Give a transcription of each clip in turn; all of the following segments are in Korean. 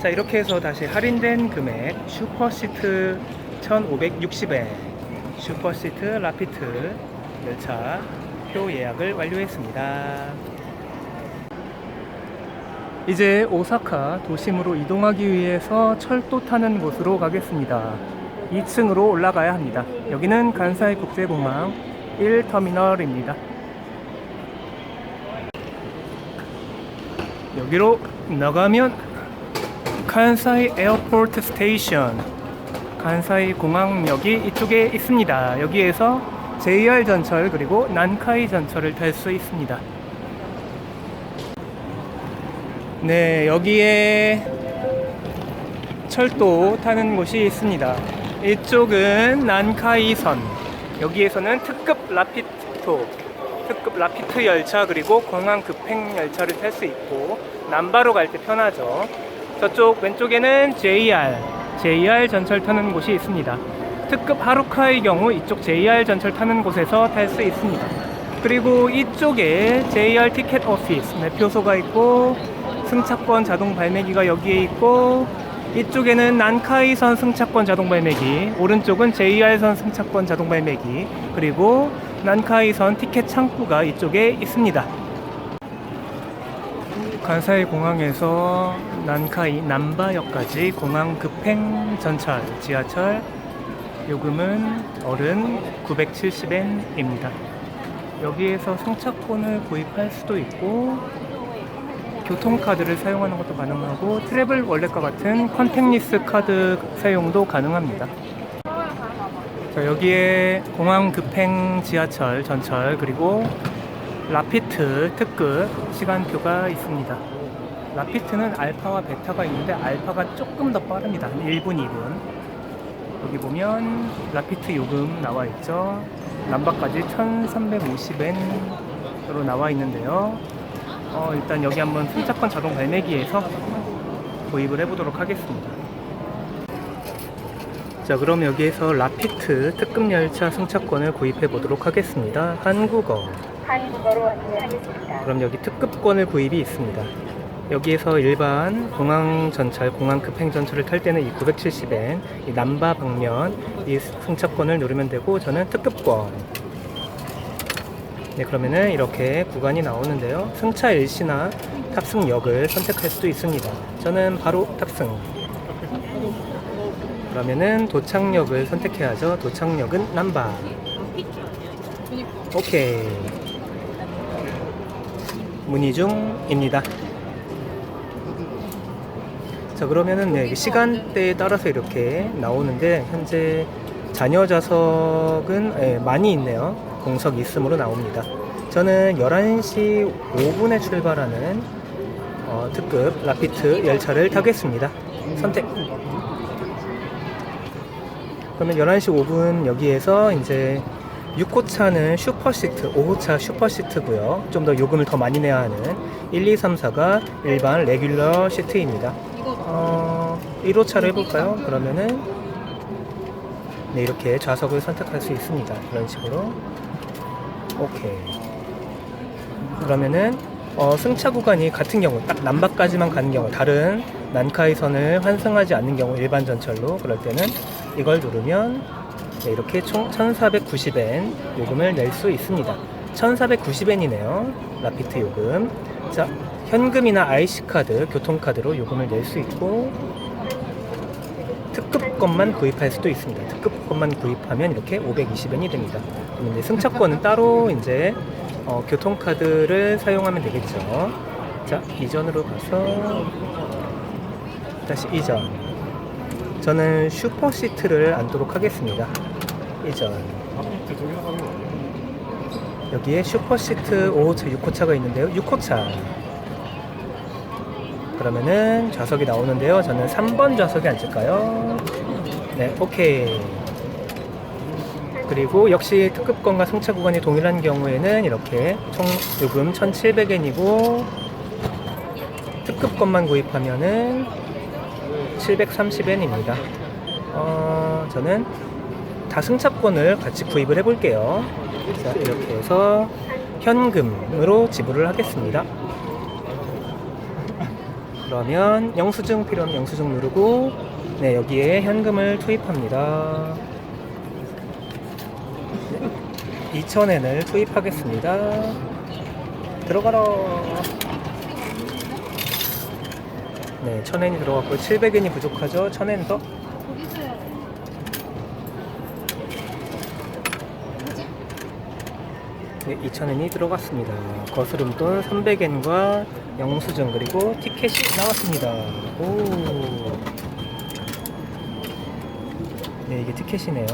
자 이렇게 해서 다시 할인된 금액 슈퍼시트 1560엔 슈퍼시트 라피트 열차 표 예약을 완료했습니다. 이제 오사카 도심으로 이동하기 위해서 철도 타는 곳으로 가겠습니다. 2층으로 올라가야 합니다. 여기는 간사이 국제공항 1터미널입니다. 여기로 나가면 간사이 에어포트 스테이션 간사이 공항역이 이쪽에 있습니다. 여기에서 JR 전철 그리고 난카이 전철을 탈 수 있습니다. 네, 여기에 철도 타는 곳이 있습니다. 이쪽은 난카이선. 여기에서는 특급 라피토, 특급 라피트 열차 그리고 공항 급행 열차를 탈 수 있고 남바로 갈 때 편하죠. 저쪽 왼쪽에는 JR, JR 전철 타는 곳이 있습니다. 특급 하루카의 경우 이쪽 JR 전철 타는 곳에서 탈 수 있습니다. 그리고 이쪽에 JR 티켓 오피스 매표소가 있고 승차권 자동 발매기가 여기에 있고 이쪽에는 난카이선 승차권 자동 발매기 오른쪽은 JR선 승차권 자동 발매기 그리고 난카이선 티켓 창구가 이쪽에 있습니다. 간사이 공항에서 난카이 남바역까지 공항 급행 전철 지하철 요금은 어른 970엔입니다. 여기에서 승차권을 구입할 수도 있고 교통카드를 사용하는 것도 가능하고 트래블 월렛과 같은 컨택리스 카드 사용도 가능합니다. 자, 여기에 공항 급행 지하철 전철 그리고 라피트 특급 시간표가 있습니다. 라피트는 알파와 베타가 있는데 알파가 조금 더 빠릅니다. 한 1분, 2분. 여기 보면 라피트 요금 나와 있죠. 남바까지 1350엔으로 나와 있는데요. 어, 일단 여기 한번 승차권 자동 발매기에서 구입을 해보도록 하겠습니다. 자, 그럼 여기에서 라피트 특급 열차 승차권을 구입해 보도록 하겠습니다. 한국어. 한국어로 안내하겠습니다. 그럼 여기 특급권을 구입이 있습니다. 여기에서 일반 공항 전철, 공항 급행 전철을 탈 때는 이 970엔, 이 남바 방면 이 승차권을 누르면 되고 저는 특급권. 네, 그러면은 이렇게 구간이 나오는데요. 승차 일시나 탑승역을 선택할 수도 있습니다. 저는 바로 탑승. 그러면은 도착역을 선택해야죠. 도착역은 남바. 오케이. 문의 중입니다. 자 그러면은 네, 시간대에 따라서 이렇게 나오는데 현재 자녀 좌석은 예, 많이 있네요. 공석 있음으로 나옵니다. 저는 11시 5분에 출발하는 어, 특급 라피트 열차를 타겠습니다. 선택. 그러면 11시 5분 여기에서 이제 6호차는 슈퍼시트, 5호차 슈퍼시트고요. 좀 더 요금을 더 많이 내야 하는 1, 2, 3, 4가 일반 레귤러 시트입니다. 어, 1호차를 해볼까요? 그러면은 네, 이렇게 좌석을 선택할 수 있습니다. 이런 식으로. 오케이. 그러면은 어, 승차 구간이 같은 경우 딱 남바까지만 가는 경우 다른 난카이 선을 환승하지 않는 경우 일반 전철로 그럴 때는 이걸 누르면 네, 이렇게 총 1490엔 요금을 낼 수 있습니다. 1490엔이네요. 라피트 요금. 자, 현금이나 IC카드, 교통카드로 요금을 낼 수 있고 특급권만 구입할 수도 있습니다. 특급권만 구입하면 이렇게 520엔이 됩니다. 이제 승차권은 따로 이제 어, 교통카드를 사용하면 되겠죠. 자, 이전으로 가서 다시 이전. 저는 슈퍼시트를 앉도록 하겠습니다. 이전. 여기에 슈퍼시트 5호차, 6호차가 있는데요. 6호차. 그러면은 좌석이 나오는데요. 저는 3번 좌석에 앉을까요? 네, 오케이. 그리고 역시 특급권과 승차 구간이 동일한 경우에는 이렇게 총 요금 1,700엔이고 특급권만 구입하면은 730엔입니다. 어, 저는 다승차권을 같이 구입을 해볼게요. 자, 이렇게 해서 현금으로 지불을 하겠습니다. 그러면 영수증 필요하면 영수증 누르고 네 여기에 현금을 투입합니다. 네, 2,000엔을 투입하겠습니다. 들어가라. 네, 1,000엔이 들어갔고 700엔이 부족하죠. 1,000엔 더. 네, 2,000엔이 들어갔습니다. 거스름돈 300엔과 영수증 그리고 티켓이 나왔습니다. 오. 네, 이게 티켓이네요.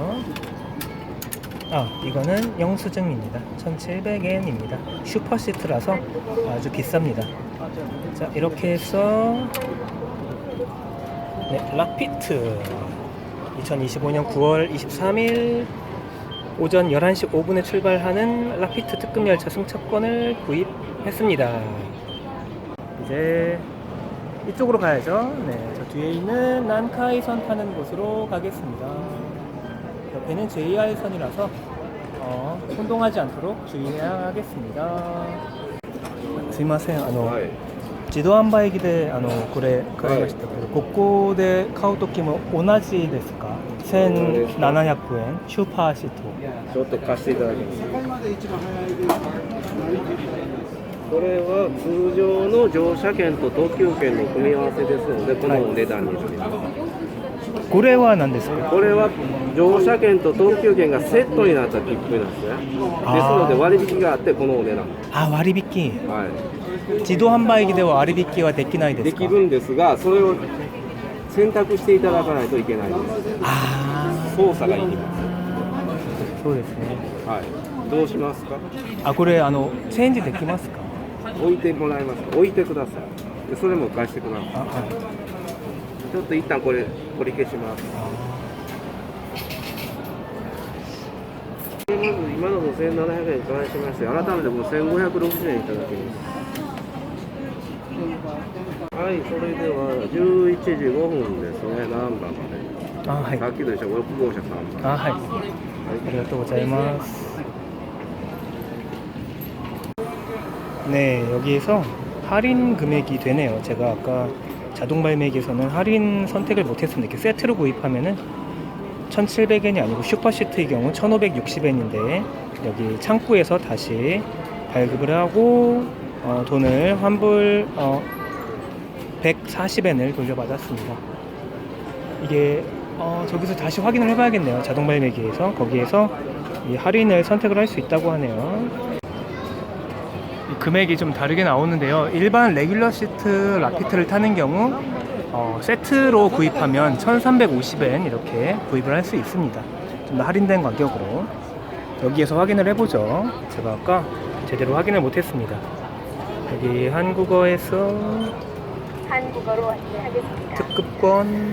아, 이거는 영수증입니다. 1,700엔입니다. 슈퍼시트라서 아주 비쌉니다. 자, 이렇게 해서 네, 라피트 2025년 9월 23일 오전 11시 5분에 출발하는 라피트 특급 열차 승차권을 구입했습니다. 이제 이쪽으로 가야죠. 네, 저 뒤에 있는 난카이선 타는 곳으로 가겠습니다. 옆에는 JR선이라서 어, 혼동하지 않도록 주의해야 하겠습니다. 죄송하세요. 自動販売機であのこれ買いましたけど、ここで買う時も同じですか？1700円？シューパーシートちょっと貸していただきます？これは通常の乗車券と特急券の組み合わせですのでこのお値段になります、これは何ですか？これは乗車券と特急券がセットになった切符なんですね。ですので割引があってこのお値段。あ割引？は自動販売機では割引はできないいでか？ですきるんですがそれを選択していただかないといけないんです。あ操作がいりまあそうですね。すはい。どうしますか？あこれあのチェンジできますか？置いてもらえます。か置いてください。でそれも貸してください。あはい。ちょっと一旦これ取り消しますまず今の5700円に関しまして改めてもう1560円いただきますはいそれでは11時5分ですね難波まであはいさっきと一緒6号車3番あはいありがとうございます. 네, 여기에서 할인 금액이 되네요. 제가 아까 자동 발매기에서는 할인 선택을 못했습니다. 이렇게 세트로 구입하면은 1,700엔이 아니고 슈퍼시트의 경우 1,560엔인데 여기 창구에서 다시 발급을 하고 어, 돈을 환불 어, 140엔을 돌려받았습니다. 이게 어, 저기서 다시 확인을 해봐야겠네요. 자동 발매기에서 거기에서 이 할인을 선택을 할 수 있다고 하네요. 이 금액이 좀 다르게 나오는데요. 일반 레귤러 시트 라피트를 타는 경우 어, 세트로 구입하면 1,350엔 이렇게 구입을 할 수 있습니다. 좀 더 할인된 가격으로 여기에서 확인을 해보죠. 제가 아까 제대로 확인을 못했습니다. 여기 한국어에서 한국어로 안내하겠습니다. 특급권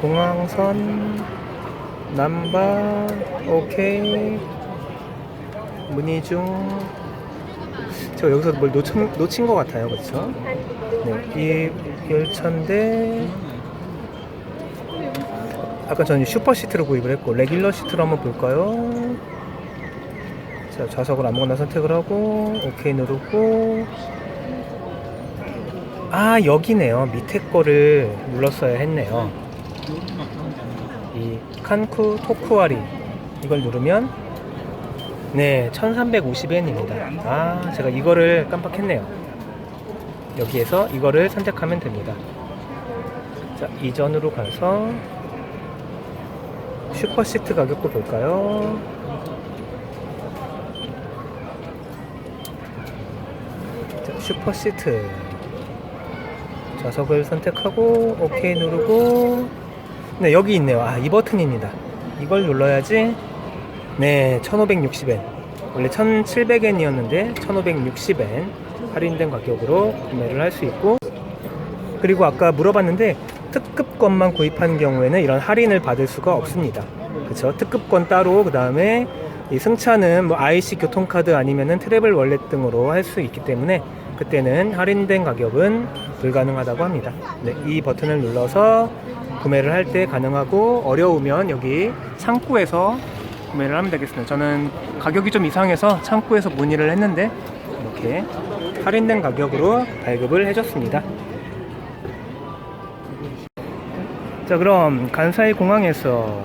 공항선 남바 오케이 문의 중 제가 여기서 뭘 놓친, 놓친 것 같아요 그렇죠? 네, 이 열차인데 아까 저는 슈퍼 시트로 구입을 했고 레귤러 시트로 한번 볼까요? 자 좌석을 아무거나 선택을 하고 오케이 누르고 아 여기네요 밑에 거를 눌렀어야 했네요 이 칸쿠 토쿠아리 이걸 누르면 네 1350엔입니다. 아 제가 이거를 깜빡했네요. 여기에서 이거를 선택하면 됩니다. 자 이전으로 가서 슈퍼시트 가격도 볼까요? 자, 슈퍼시트. 좌석을 선택하고 오케이 누르고. 네 여기 있네요. 아 이 버튼입니다. 이걸 눌러야지 네 1560엔. 원래 1700엔이었는데 1560엔 할인된 가격으로 구매를 할 수 있고 그리고 아까 물어봤는데 특급권만 구입하는 경우에는 이런 할인을 받을 수가 없습니다. 그쵸? 특급권 따로 그 다음에 이 승차는 뭐 IC 교통카드 아니면은 트래블 월렛 등으로 할 수 있기 때문에 그때는 할인된 가격은 불가능하다고 합니다. 네, 이 버튼을 눌러서 구매를 할 때 가능하고 어려우면 여기 창구에서 구매를 하면 되겠습니다. 저는 가격이 좀 이상해서 창구에서 문의를 했는데 이렇게 할인된 가격으로 발급을 해줬습니다. 자 그럼 간사이 공항에서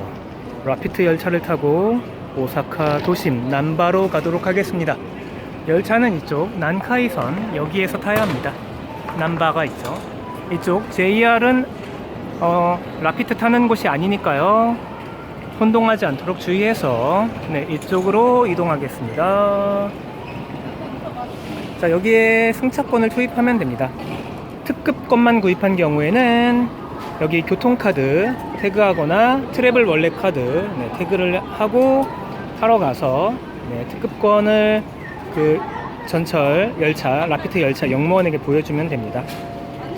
라피트 열차를 타고 오사카 도심 남바로 가도록 하겠습니다. 열차는 이쪽 난카이선 여기에서 타야 합니다. 남바가 있죠. 이쪽 JR은 어, 라피트 타는 곳이 아니니까요. 혼동하지 않도록 주의해서 네, 이쪽으로 이동하겠습니다. 자 여기에 승차권을 투입하면 됩니다. 특급권만 구입한 경우에는 여기 교통카드 태그하거나 트래블 월렛 카드 네, 태그를 하고 타러 가서 네, 특급권을 그 전철 열차 라피트 열차 영무원에게 보여주면 됩니다.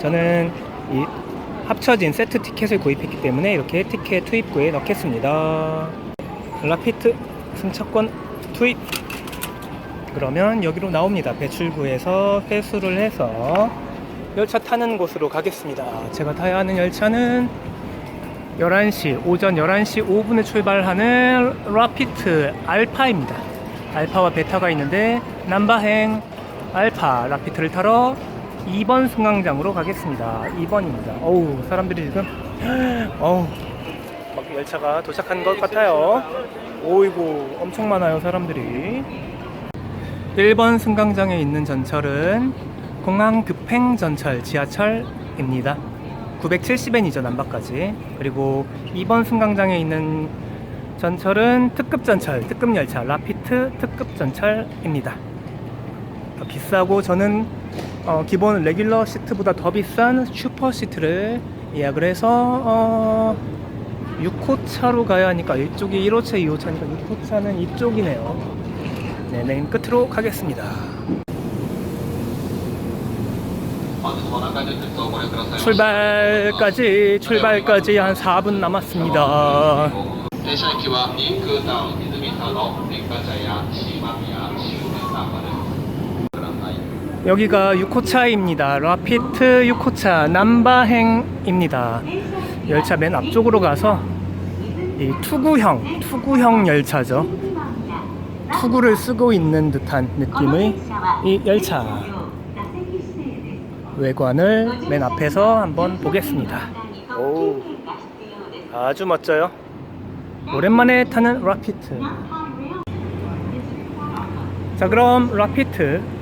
저는 이 합쳐진 세트 티켓을 구입했기 때문에 이렇게 티켓 투입구에 넣겠습니다. 라피트 승차권 투입. 그러면 여기로 나옵니다. 배출구에서 회수를 해서 열차 타는 곳으로 가겠습니다. 제가 타야 하는 열차는 11시, 오전 11시 5분에 출발하는 라피트 알파입니다. 알파와 베타가 있는데 남바행 알파 라피트를 타러 2번 승강장으로 가겠습니다. 2번입니다. 어우, 사람들이 지금 어우, 막 열차가 도착한 것 같아요. 오이고, 엄청 많아요, 사람들이. 1번 승강장에 있는 전철은 공항 급행 전철 지하철입니다. 970엔이죠, 남바까지. 그리고 2번 승강장에 있는 전철은 특급 전철, 특급 열차, 라피트 특급 전철입니다. 더 비싸고 저는 어, 기본 레귤러 시트보다 더 비싼 슈퍼 시트를 예약을 해서 어, 6호차로 가야 하니까 이쪽이 1호차, 2호차니까 6호차는 이쪽이네요. 네, 맨 끝으로 가겠습니다. 출발까지 출발까지 한 4분 남았습니다. 여기가 6호차입니다. 라피트 6호차 남바행입니다. 열차 맨 앞쪽으로 가서 이 투구형, 투구형 열차죠. 투구를 쓰고 있는 듯한 느낌의 이 열차 외관을 맨 앞에서 한번 보겠습니다. 오, 아주 멋져요. 오랜만에 타는 라피트. 자, 그럼 라피트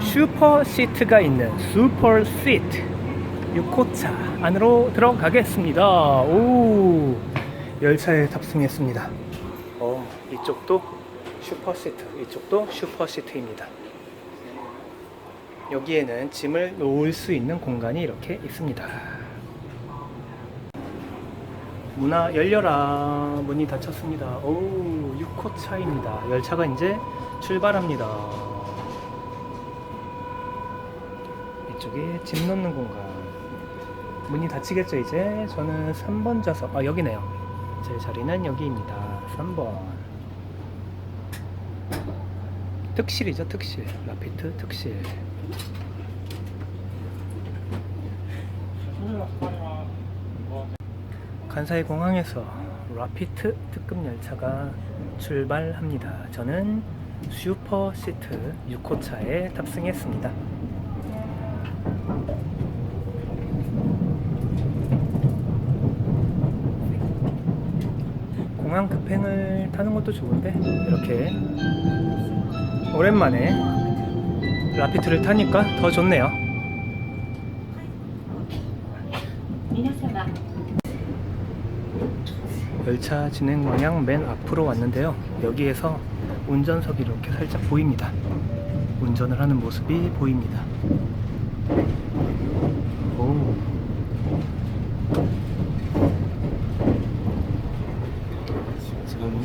슈퍼 시트가 있는 슈퍼 시트 6호차 안으로 들어가겠습니다. 오, 열차에 탑승했습니다. 어, 이쪽도 슈퍼 시트, 이쪽도 슈퍼 시트입니다. 여기에는 짐을 놓을 수 있는 공간이 이렇게 있습니다. 문화 열려라. 문이 닫혔습니다. 오, 6호차입니다. 열차가 이제 출발합니다. 이쪽에 짐 넣는 공간. 문이 닫히겠죠, 이제? 저는 3번 좌석. 아, 여기네요. 제 자리는 여기입니다. 3번. 특실이죠, 특실. 라피트 특실. 간사이 공항에서 라피트 특급 열차가 출발합니다. 저는 슈퍼 시트 6호차에 탑승했습니다. 공항 급행을 타는 것도 좋은데 이렇게 오랜만에 라피트를 타니까 더 좋네요. 열차 진행 방향 맨 앞으로 왔는데요. 여기에서 운전석이 이렇게 살짝 보입니다. 운전을 하는 모습이 보입니다. 오. 지금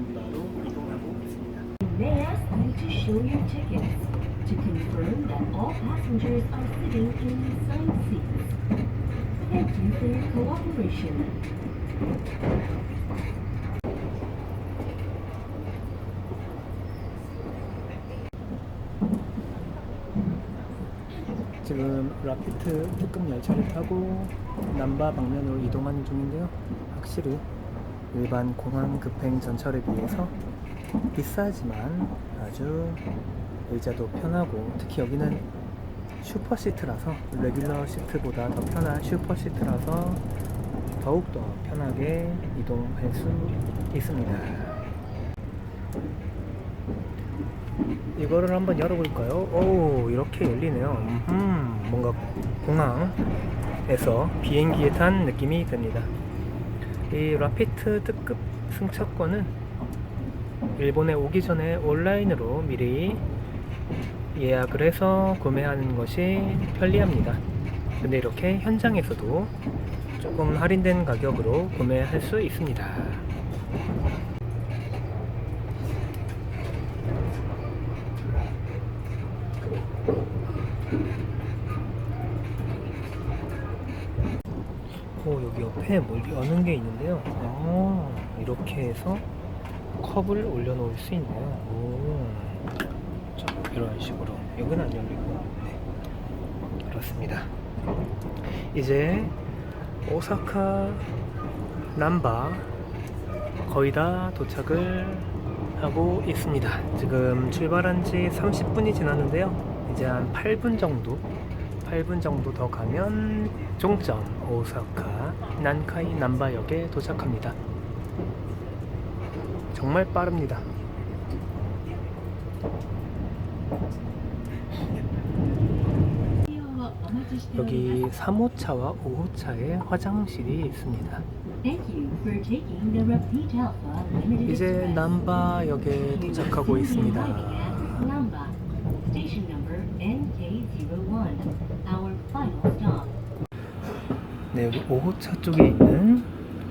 남바로 이동하고 있습니다. Ask you to show your tickets to confirm that all passengers are sitting in assigned seats. Thank you. you for your cooperation. 지금 라피트 특급 열차를 타고 남바 방면으로 이동하는 중인데요. 확실히 일반 공항 급행 전철에 비해서 비싸지만 아주 의자도 편하고 특히 여기는 슈퍼 시트라서 레귤러 시트보다 더 편한 슈퍼 시트라서 더욱더 편하게 이동할 수 있습니다. 이거를 한번 열어볼까요? 오 이렇게 열리네요. 음, 뭔가 공항에서 비행기에 탄 느낌이 듭니다. 이 라피트 특급 승차권은 일본에 오기 전에 온라인으로 미리 예약을 해서 구매하는 것이 편리합니다. 근데 이렇게 현장에서도 조금 할인된 가격으로 구매할 수 있습니다. 오 여기 옆에 뭘 여는 게 있는데요. 아 이렇게 해서 컵을 올려놓을 수 있네요. 오, 자, 이런 식으로 여기는 안 열리고 네 그렇습니다. 이제 오사카 남바 거의 다 도착을 하고 있습니다. 지금 출발한 지 30분이 지났는데요. 이제 한 8분 정도 8분 정도 더 가면 종점 오사카 난카이 남바역에 도착합니다. 정말 빠릅니다. 여기 3호차와 5호차에 화장실이 있습니다. 이제. 남바역에 도착하고 있습니다. 네, 여기 5호차 쪽에 있는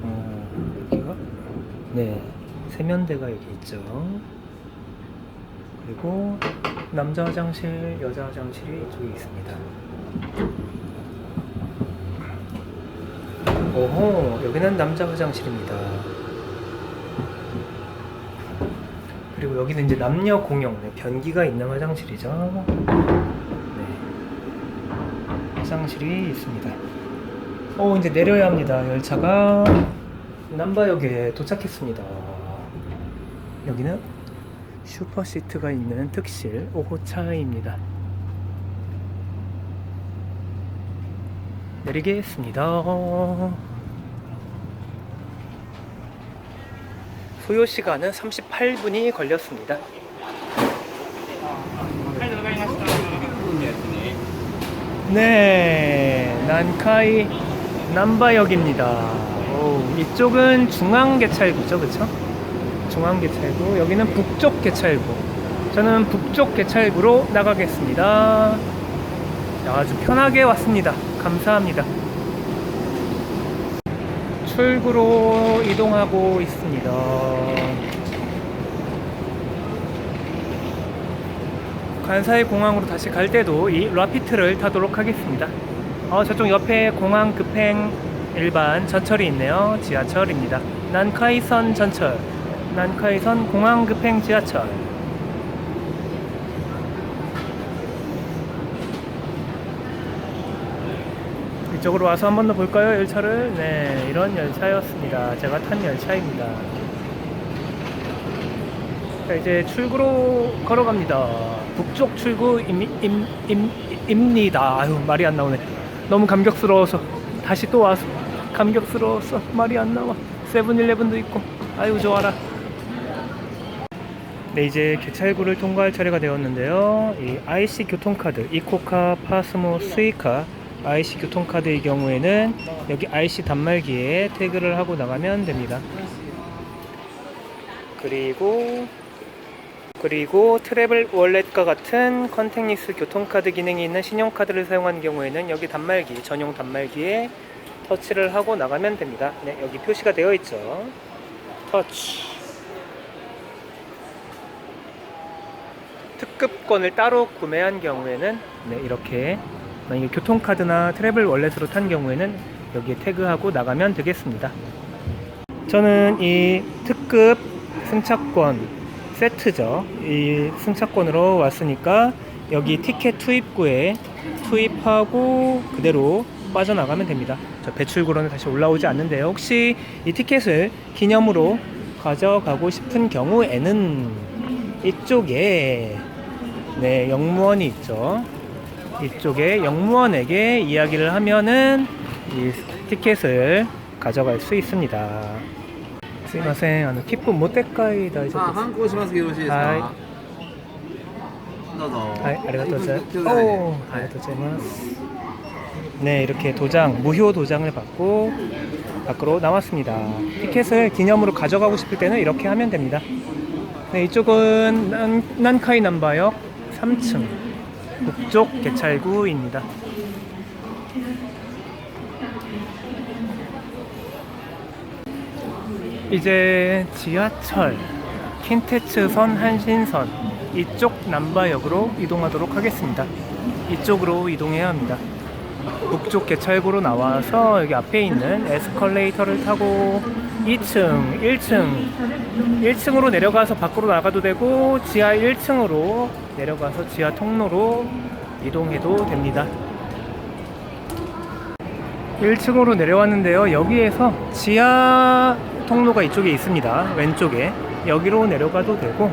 어, 여기가 네 세면대가 여기 있죠. 그리고 남자 화장실, 여자 화장실이 이쪽에 있습니다. 오호, 여기는 남자 화장실입니다. 그리고 여기는 이제 남녀 공용, 네, 변기가 있는 화장실이죠. 네, 화장실이 있습니다. 어 이제 내려야 합니다. 열차가 남바역에 도착했습니다. 여기는 슈퍼시트가 있는 특실 5호차입니다. 내리겠습니다. 소요 시간은 38분이 걸렸습니다. 네, 난카이 남바역입니다. 오, 이쪽은 중앙 개찰구죠, 그쵸? 중앙 개찰구, 여기는 북쪽 개찰구. 저는 북쪽 개찰구로 나가겠습니다. 아주 편하게 왔습니다. 감사합니다. 출구로 이동하고 있습니다. 간사이 공항으로 다시 갈 때도 이 라피트를 타도록 하겠습니다. 어, 저쪽 옆에 공항 급행 일반 전철이 있네요. 지하철입니다. 난카이선 전철. 난카이선 공항 급행 지하철. 이쪽으로 와서 한 번 더 볼까요? 열차를? 네, 이런 열차였습니다. 제가 탄 열차입니다. 자, 이제 출구로 걸어갑니다. 북쪽 출구 임, 임, 임, 입니다. 아유, 말이 안 나오네. 너무 감격스러워서. 다시 또 와서. 감격스러워서. 말이 안 나와. 세븐일레븐도 있고. 아유, 좋아라. 네, 이제 개찰구를 통과할 차례가 되었는데요. 이 IC 교통카드, 이코카, 파스모, 스이카, IC 교통카드의 경우에는 여기 IC 단말기에 태그를 하고 나가면 됩니다. 그리고 그리고 트래블 월렛과 같은 컨택리스 교통카드 기능이 있는 신용카드를 사용하는 경우에는 여기 단말기, 전용 단말기에 터치를 하고 나가면 됩니다. 네, 여기 표시가 되어 있죠. 터치. 특급권을 따로 구매한 경우에는 네, 이렇게 만약에 교통카드나 트래블 월렛으로 탄 경우에는 여기에 태그하고 나가면 되겠습니다. 저는 이 특급 승차권 세트죠. 이 승차권으로 왔으니까 여기 티켓 투입구에 투입하고 그대로 빠져나가면 됩니다. 저 배출구로는 다시 올라오지 않는데요. 혹시 이 티켓을 기념으로 가져가고 싶은 경우에는 이쪽에 네 영무원이 있죠. 이쪽에 영무원에게 이야기를 하면은 이 티켓을 가져갈 수 있습니다. すいません、あの切符持って帰大丈夫あ、ですか。反抗しますけどよろしいですか。はどうぞ。はい、ありがとうございます。一分おちょっとねーありがとうございます。 네, 이렇게 도장, 무효 도장을 받고 밖으로 나왔습니다. 티켓을 기념으로 가져가고 싶을 때는 이렇게 하면 됩니다. 네, 이쪽은 난, 난카이 남바역 3층 북쪽 개찰구입니다. 이제 지하철 킨테츠선 한신선 이쪽 남바역으로 이동하도록 하겠습니다. 이쪽으로 이동해야 합니다. 북쪽 개찰구로 나와서 여기 앞에 있는 에스컬레이터를 타고 2층, 1층, 1층으로 내려가서 밖으로 나가도 되고 지하 1층으로 내려가서 지하 통로로 이동해도 됩니다. 1층으로 내려왔는데요. 여기에서 지하 통로가 이쪽에 있습니다. 왼쪽에 여기로 내려가도 되고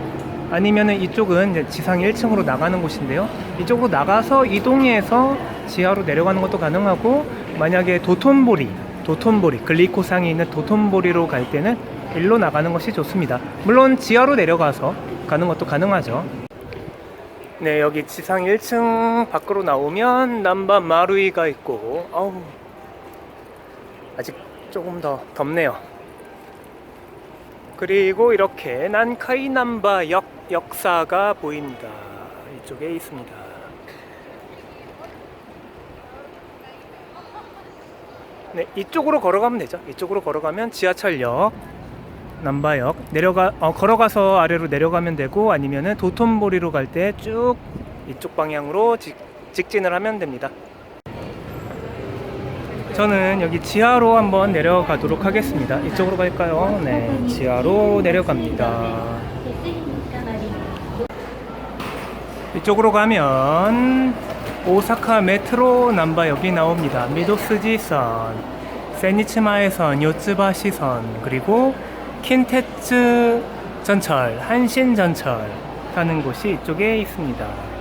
아니면은 이쪽은 지상 1층으로 나가는 곳인데요. 이쪽으로 나가서 이동해서 지하로 내려가는 것도 가능하고 만약에 도톤보리, 도톤보리, 글리코상에 있는 도톤보리로 갈 때는 일로 나가는 것이 좋습니다. 물론 지하로 내려가서 가는 것도 가능하죠. 네, 여기 지상 1층 밖으로 나오면 남바 마루이가 있고 아우 아직 조금 더 덥네요. 그리고 이렇게 난카이 남바 역 역사가 보입니다. 이쪽에 있습니다. 네, 이쪽으로 걸어가면 되죠. 이쪽으로 걸어가면 지하철역 남바역 내려가 어, 걸어가서 아래로 내려가면 되고 아니면은 도톤보리로 갈 때 쭉 이쪽 방향으로 직, 직진을 하면 됩니다. 저는 여기 지하로 한번 내려가도록 하겠습니다. 이쪽으로 갈까요? 네, 지하로 내려갑니다. 이쪽으로 가면 오사카 메트로 남바역이 나옵니다. 미도스지선, 세니츠마에선, 요츠바시선, 그리고 킨테츠 전철, 한신 전철 가는 곳이 이쪽에 있습니다.